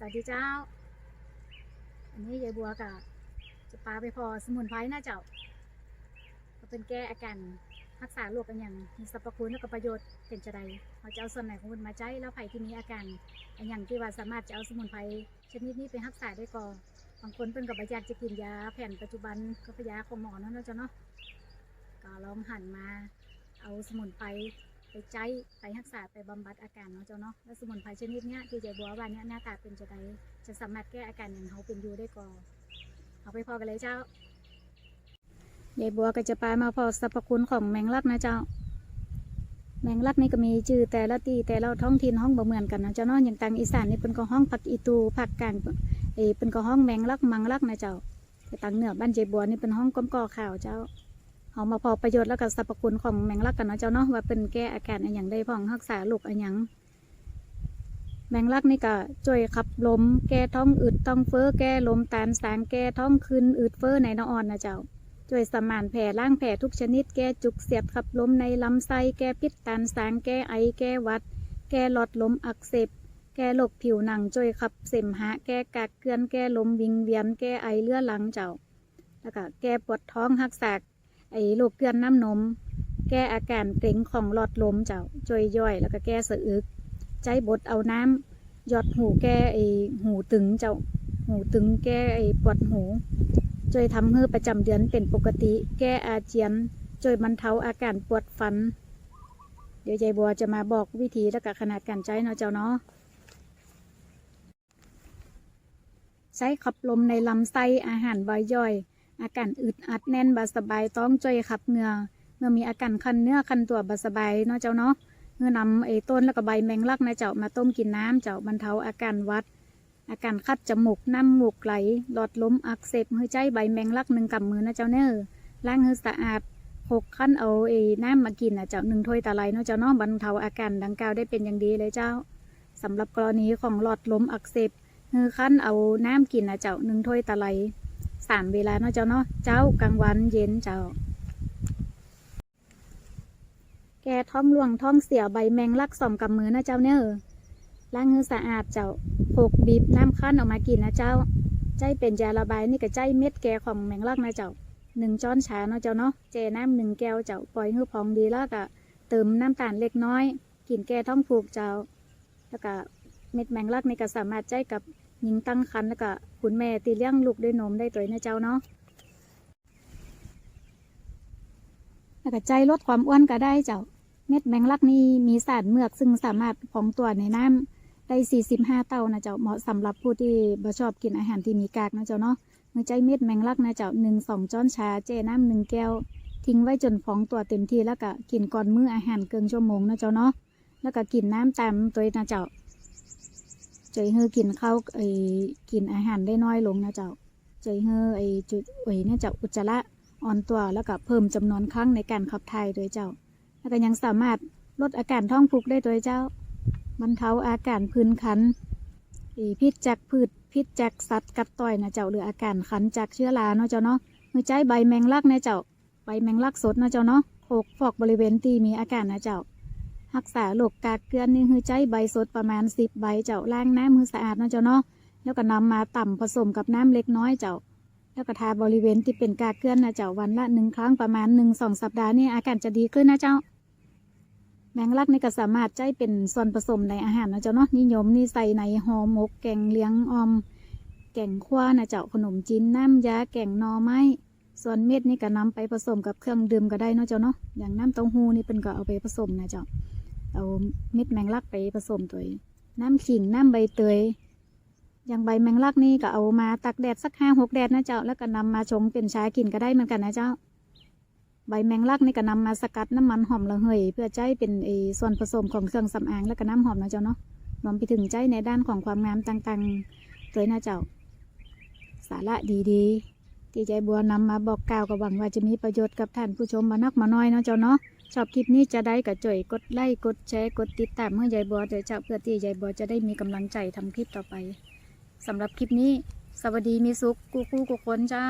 สวัสดีเจ้า อันนี้ยายบัวกับจะปาไปพอสมุนไพรนะเจ้าเป็นแก้อาการรักษาโรคกันอย่างมีสรรพคุณและก็ประโยชน์เป็นจะใดเราจะเอาส่วนไหนของมันมาใช้แล้วไผ่ที่มีอาการอันอย่างที่ว่าสามารถจะเอาสมุนไพรชนิดนี้ไปรักษาได้ก่อบางคนเป็นกับอยากจะกินยาแผ่นปัจจุบันก็พยาของหมอเนาะเนะเจ้าเนาะก็ลองหันมาเอาสมุนไพร ใจไปรักษาไปบำบัดอาการเนาะเจ้าเนาะแล้วสมุนไพรชนิดเนี้ยที่ใจบัวว่าเนี้ยหน้าตาเป็นจะไดจะสามารถแก้อาการอย่างเขาเป็นอยู่ได้ก่อเอาไปพอกันเลยเจ้ายายบัวก็จะไปมาพอสรรพคุณของแมงลักนะเจ้า แมงลักนี่ก็มีชื่อแต่ละที่แต่ละท้องถิ่นห้องบ่เหมือนกันนะเจ้าเนาะอย่างทางอีสานนี่เป็นก็ห้องผักอีตูผักกลางเออเป็นก็ห้องแมงลักมังลักนะเจ้าแต่ทางเหนือบ้านเจบัวนี่เป็นห้องก้มก่อข่าวเจ้า เอามาพอประโยชน์แล้วก็สรรพคุณของแมงลักกันเนาะเจ้าเนาะว่าเป็นแก้อาการอะไรอย่างได้พองรักษาโรคอะไรอย่างแมงลักนี่ก็ช่วยขับลมแก้ท้องอืดท้องเฟ้อแก้ลมตาลสารแก้ท้องคืนอืดเฟ้อในนอออนนะเจ้าช่วยสมานแผลล้างแผลทุกชนิด แก้จุกเสียดขับลมในลำไส้แก้พิษตาลสารแก้ไอแก้วัด แก้หลอดลมอักเสบแก้โรคผิวหนังช่วยขับเสมหะ แก้กากเกลือนแก้ลมวิงเวียนแก้ไอเลือดหลังเจ้า แล้วก็แก้ปวดท้องหักษาก ไอ้โรคเกลือนน้ำนม แก้อาการเกร็งของหลอดลมเจ้าช่วยย่อย แล้วก็แก้สะอึก ใจบดเอาน้ำหยอดหูแก้ไอ้หูตึงเจ้าหูตึงแก้ไอ้ปวดหูช่วยทำให้ประจำเดือนเป็นปกติ แก้อาเจียนช่วยบรรเทาอาการปวดฟัน เดี๋ยวยายบัวจะมาบอกวิธีและก็ขนาดการใช้เนาะเจ้าเนาะใช้ขับลมในลำไส้อาหารใบย่อย อาการอึดอัดแน่นบาสบายต้องจอยขับเหงื่อเมื่อมีอาการคันเนื้อคันตัวบาสบายเนาะเจ้าเนาะเมื่อนำไอ้ต้นแล้วก็ใบแมงลักนะเจ้ามาต้มกินน้ำเจ้าบรรเทาอาการวัด อาการคัดจมูกน้ำมูกไหลหลอดลมอักเสบหัวใจใบแมงลักหนึ่งกำมือนะเจ้าเน้อล้างให้สะอาดหกขั้นเอาไอ้น้ำมากินนะเจ้าหนึ่งถ้วยตะไลเนาะเจ้าเนาะบรรเทาอาการดังกล่าวได้เป็นอย่างดีเลยเจ้าสำหรับกรณีของหลอดลมอักเสบคือขั้นเอาน้ำกินนะเจ้าหนึ่งถ้วยตะไล สามเวลาเนาะเจ้าเนาะเจ้ากลางวันเย็นเจ้า แกท้องร่วงท้องเสียใบแมงลักสอมกับมือนะเจ้าเนอล้างมือสะอาดเจ้าโขกบีบน้ำขั้นออกมากินนะเจ้า ใจเป็นยาระบายนี่ก็ใจเม็ดแกของแมงลักนะเจ้าหนึ่งช้อนชาเนาะเจ้าเนาะเจน้ำหนึ่งแก้วเจ้าปล่อยให้พองดีแล้วก็เติมน้ำตาลเล็กน้อย กินแก้ท้องผูกเจ้า แล้วก็เม็ดแมงลักนี่ก็สามารถใจกับ หญิงตั้งครรภ์แล้วก็คุณแม่ตีเลี้ยงลูกด้วยนมได้ตัวนะเจ้าเนาะแล้วก็ใจลดความอ้วนก็ได้เจ้า เม็ดแมงลักนี่มีสารเมือกซึ่งสามารถพองตัวในน้ำได้ 45 เต้านะเจ้าเหมาะสำหรับผู้ที่บ่ชอบกินอาหารที่มีกากนะเจ้าเนาะเมื่อใจเม็ดแมงลักนะเจ้าหนึ่งสองช้อนชาเจน้ำหนึ่งแก้ว ทิ้งไว้จนพองตัวเต็มที่แล้วก็กินก่อนมื้ออาหารเกินชั่วโมงนะเจ้าเนาะแล้วก็กินน้ำตามตัวนะเจ้า ใจเฮอกินข้าวไอ้กินอาหารได้น้อยลงนะเจ้า ใจเฮอไอ้จุดไอ้เนี่ยเจ้าอุจจาระอ่อนตัวแล้วก็เพิ่มจำนวนครั้งในการขับถ่ายโดยเจ้า แล้วก็ยังสามารถลดอาการท้องผูกได้โดยเจ้าบรรเทาอาการพื้นคันไอพิษจากพืชพิษจากสัตว์กัดต่อยนะเจ้าหรืออาการคันจากเชื้อราเนาะเจ้าเนาะมือใจใบแมงลักนะเจ้าใบแมงลักสดนะเจ้าเนาะโขกฟอกบริเวณที่มีอาการนะเจ้า รักษาโรคกากเกลือนนี่คือใจใบสดประมาณสิบใบเจ้าล้างน้ำมือสะอาดนะเจ้าเนาะแล้วก็นำมาต่ำผสมกับน้ำเล็กน้อยเจ้า แล้วก็ทาบริเวณที่เป็นกากเกลือนนะเจ้าวันละหนึ่งครั้งประมาณหนึ่งสองสัปดาห์นี่อาการจะดีขึ้นนะเจ้าแมงลักนี่ก็สามารถใจเป็นส่วนผสมในอาหารนะเจ้าเนาะนิยมนี่ใส่ในห่อหมก แกงเลี้ยงออม แกงขว้านะเจ้าขนมจีนน้ำยาแกงนอไม้ส่วนเม็ดนี่ก็นำไปผสมกับเครื่องดื่มก็ได้เนาะเจ้าเนาะอย่างน้ำเต้าหู้นี่เป็นก็เอาไปผสมนะเจ้า เอาเม็ดแมงลักไปผสมตัวน้ำขิงน้ำใบเตย อย่างใบแมงลักนี่ก็เอามาตักแดดสักห้าหกแดดนะเจ้า แล้วก็นำมาชงเป็นชากินก็ได้เหมือนกันนะเจ้า ใบแมงลักนี่ก็นำมาสกัดน้ำมันหอมระเหยเพื่อใจเป็นไอส่วนผสมของเครื่องสำอางแล้วก็น้ำหอมนะเจ้าเนาะรวมไปถึงใจในด้านของความงามต่างๆตัวนะเจ้า สาระดีๆที่ใจบัวนำมาบอกกล่าวก็หวังว่าจะมีประโยชน์กับท่านผู้ชมมานักมาน้อยเนาะเจ้าเนาะ ชอบคลิปนี้จะได้กับจ่อยกดไลค์กดแชร์กดติดตามเมื่อยายบัวเดี๋ยวจะเพื่อที่ยายบัวจะได้มีกำลังใจทำคลิปต่อไปสำหรับคลิปนี้ สวัสดีมีสุขกูกูกูคนเจ้า